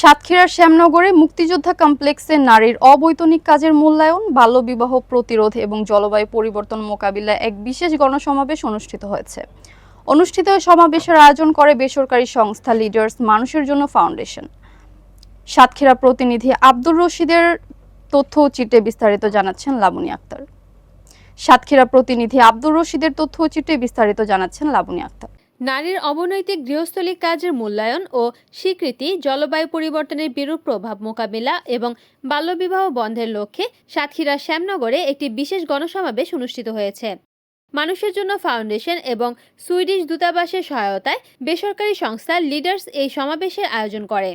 সাতক্ষীরার শ্যামনগরে মুক্তিযোদ্ধা কমপ্লেক্সে নারীর অবৈতনিক কাজের মূল্যায়ন, বাল্যবিবাহ প্রতিরোধ এবং জলবায়ু পরিবর্তন মোকাবিলায় এক বিশেষ গণসমাবেশ অনুষ্ঠিত হয়েছে। অনুষ্ঠিত সমাবেশের আয়োজন করে বেসরকারি সংস্থা লিডার্স মানুষের জন্য ফাউন্ডেশন। সাতক্ষীরা প্রতিনিধি আব্দুর রশিদের তথ্য চিত্রে বিস্তারিত জানাচ্ছেন লাবণী আক্তার। সাতক্ষীরা প্রতিনিধি আব্দুর রশিদের তথ্য চিত্রে বিস্তারিত জানাচ্ছেন লাবণী আক্তার। নারীর অবনৈতিক গৃহস্থলী কাজের মূল্যায়ন ও স্বীকৃতি, জলবায়ু পরিবর্তনের বিরূপ প্রভাব মোকাবিলা এবং বাল্যবিবাহ বন্ধের লক্ষ্যে সাতক্ষীরা শ্যামনগরে একটি বিশেষ গণসমাবেশ অনুষ্ঠিত হয়েছে। মানুষের জন্য ফাউন্ডেশন এবং সুইডিশ দূতাবাসের সহায়তায় বেসরকারি সংস্থা লিডার্স এই সমাবেশের আয়োজন করে।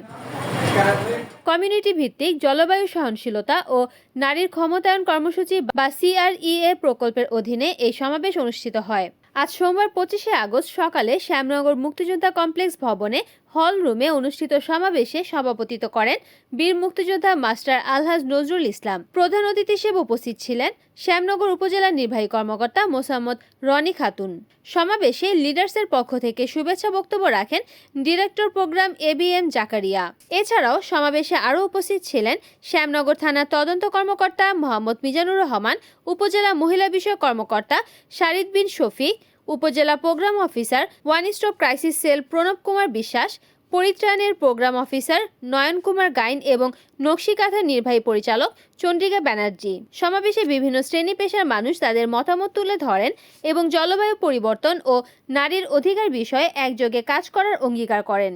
কমিউনিটি ভিত্তিক জলবায়ু সহনশীলতা ও নারীর ক্ষমতায়ন কর্মসূচি বা সিআরইএ প্রকল্পের অধীনে এই সমাবেশ অনুষ্ঠিত হয়। আজ সোমবার পঁচিশে আগস্ট সকালে শ্যামনগর মুক্তিযোদ্ধা কমপ্লেক্স ভবনে হল রুমে অনুষ্ঠিত সমাবেশে সভাপতিত্ব করেন বীর মুক্তিযোদ্ধা মাস্টার আলহাজ নজরুল ইসলাম। প্রধান অতিথি হিসেবে উপস্থিত ছিলেন শ্যামনগর উপজেলার নির্বাহী কর্মকর্তা মোসাম্মদ রনি খাতুন। সমাবেশে লিডার্সের পক্ষ থেকে শুভেচ্ছা বক্তব্য রাখেন director program A B M Zakaria. এছাড়াও সমাবেশে আরও উপস্থিত ছিলেন শ্যামনগর থানার তদন্ত কর্মকর্তা মোহাম্মদ মিজানুর রহমান, উপজেলা মহিলা বিষয়ক কর্মকর্তা Sharid Bin Shafiq upazila program officer one stop crisis cell Pranab Kumar Biswas, পরিত্রাণের program officer Nayan Kumar Gain এবং নকশিকাথার নির্বাহী পরিচালক চন্দ্রিকা ব্যানার্জি। সমাবেশে বিভিন্ন শ্রেণি পেশার মানুষ তাদের মতামত তুলে ধরেন এবং জলবায়ু পরিবর্তন ও নারীর অধিকার বিষয়ে একযোগে কাজ করার অঙ্গীকার করেন।